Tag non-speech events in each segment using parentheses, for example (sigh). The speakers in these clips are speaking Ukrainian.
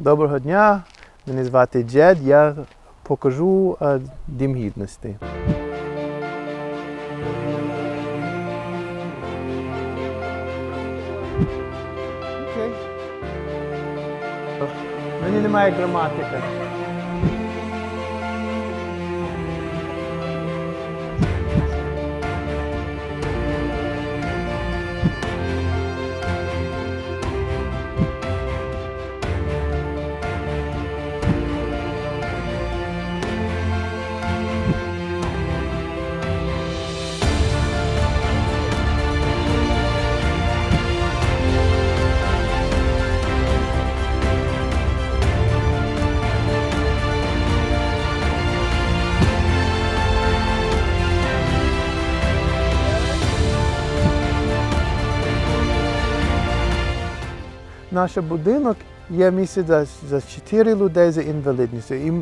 Доброго дня, мене звати Джед. Я покажу е, Дім гідності. Мені немає граматики. Наш будинок є місце за, за 4 людей з інвалідністю. І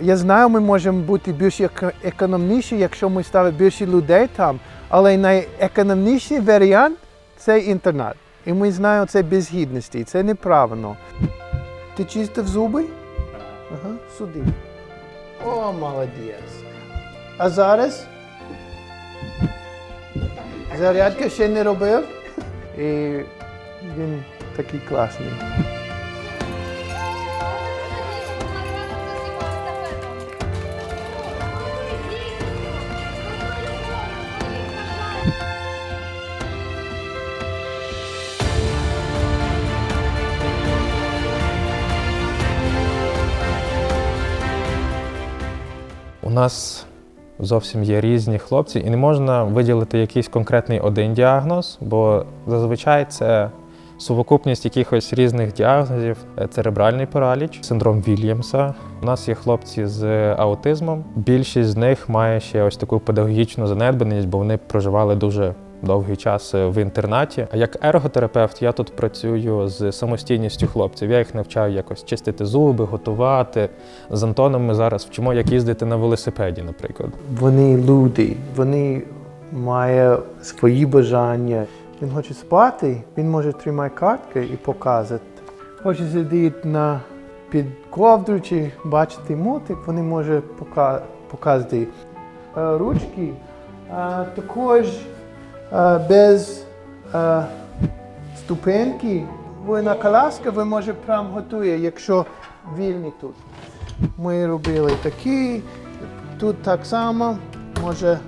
я знаю, ми можемо бути більш економніші, якщо ми ставимо більше людей там, але найекономніший варіант це інтернат. І ми знаємо це без гідності, це неправильно. Ти чистив зуби? Ага, сюди. О, молодець. А зараз? Зарядка ще не робив. І він такий класний. У нас зовсім є різні хлопці, і не можна виділити якийсь конкретний один діагноз, бо зазвичай це сувокупність якихось різних діагнозів: Е, церебральний параліч, синдром Вільямса. У нас є хлопці з аутизмом. Більшість з них має ще ось таку педагогічну занедбаність, бо вони проживали дуже. Довгий час е, в інтернаті. А як ерготерапевт я тут працюю з самостійністю хлопців. Я їх навчаю якось чистити зуби, готувати. З Антоном ми зараз вчимо, як їздити на велосипеді, наприклад. Вони люди, вони мають свої бажання. Він хоче спати, він може тримати картки і показувати. Хоче сидіти на під ковдру чи бачити мотик, вони може пока- показати Е, ручки. А також е, без е, ступеньки. Ви на коляска, ви може прям готує, якщо вільні тут. Ми робили такі, тут так само, може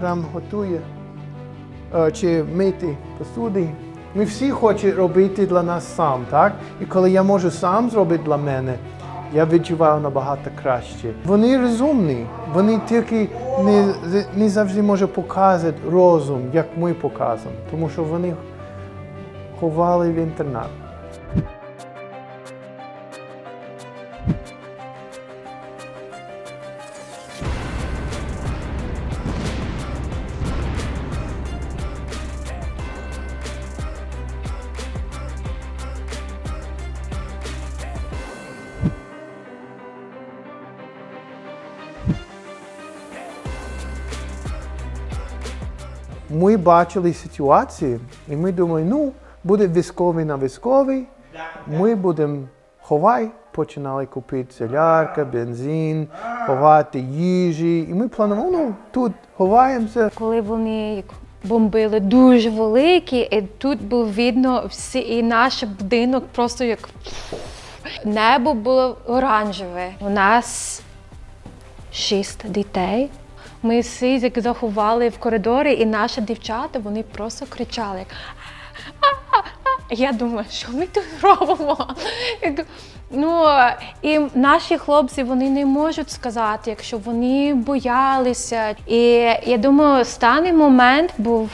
прям готує е, чи мити посуди. Ми всі хочемо робити для нас сам, так? І коли я можу сам зробити для мене, я відчуваю набагато краще. Вони розумні, вони тільки не, не завжди можуть показати розум, як ми показуємо, тому що вони ховали в інтернат. Ми бачили ситуації, і ми думали, ну, буде військовий на військовий, ми будемо ховай, починали купити солярка, бензин, ховати їжі. І ми планували, ну, тут ховаємося. Коли вони бомбили дуже великі, і тут було видно всі, і наш будинок просто як небо було оранжеве. У нас шість дітей. Ми всі заховали в коридорі, і наші дівчата вони просто кричали. Я думаю, що ми тут робимо? Ну і наші хлопці вони не можуть сказати, якщо вони боялися. І я думаю, останній момент був,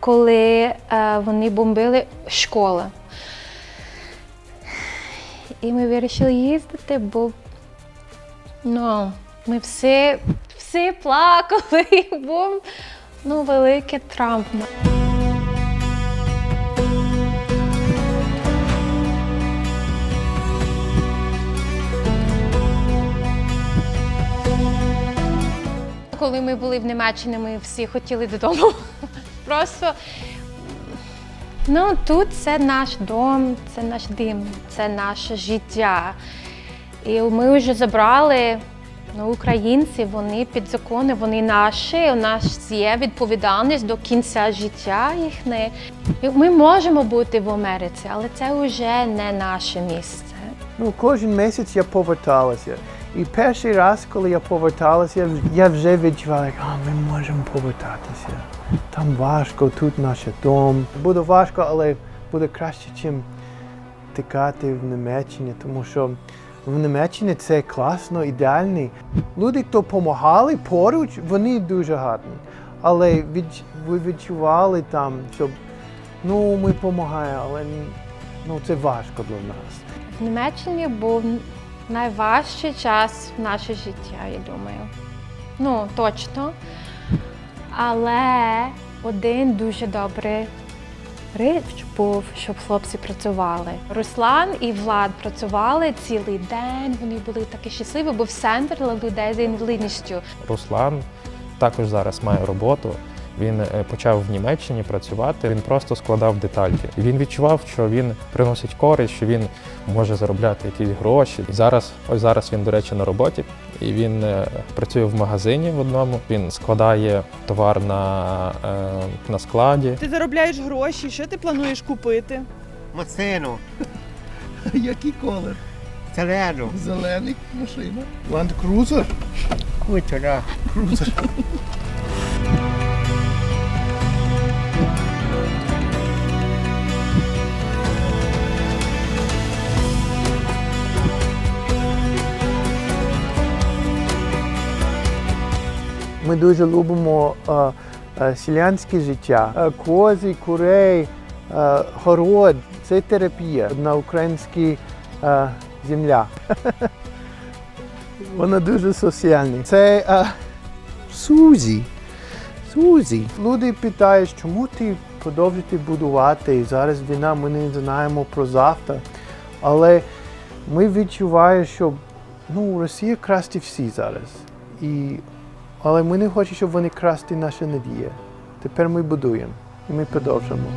коли е, вони бомбили школи. І ми вирішили їздити, бо ну, ми всі, всі плакали, (laughs) бо ну, велике травма. Коли ми були в Німеччині, ми всі хотіли додому. (laughs) Просто Ну тут це наш дом, це наш дім, це наше життя. І ми вже забрали ну, українці, вони під закони, вони наші. У нас є відповідальність до кінця життя їхнє. І Ми можемо бути в Америці, але це вже не наше місце. Ну, кожен місяць я поверталася. І перший раз, коли я поверталася, я вже відчував, як, ми можемо повертатися. Там важко, тут наш дом. Буде важко, але буде краще, ніж тікати в Німеччині, тому що в Німеччині це класно, ідеальний. Люди, хто допомагали поруч, вони дуже гарні. Але від, ви відчували там, що ну, ми допомагаємо, але ну, це важко для нас. В Німеччині був найважчий час в наше життя, я думаю. Ну, точно. Але один дуже добрий річ був, щоб хлопці працювали. Руслан і Влад працювали цілий день. Вони були такі щасливі, був центр для людей з інвалідністю. Руслан також зараз має роботу. Він е, почав в Німеччині працювати. Він просто складав детальки. Він відчував, що він приносить користь, що він може заробляти якісь гроші. І зараз, ось зараз він, до речі, на роботі. І він е, працює в магазині в одному. Він складає товар на, е, на складі. Ти заробляєш гроші, що ти плануєш купити? Масину. (laughs) Який колір? зелену, Зелений машина. Land Cruiser? кучера. Cruiser. (laughs) Ми дуже любимо е, е, селянське життя. Е, кози, курей, город це терапія на українській земля. (laughs) Вона дуже соціальна. Це е, Сузі. Сузі. Люди питають, чому ти продовжити будувати? Зараз війна, ми не знаємо про завтра. Але ми відчуваємо, що ну, Росія красти всі зараз. І, але ми не хочемо, щоб вони красти наші надії. Тепер ми будуємо і ми продовжимо.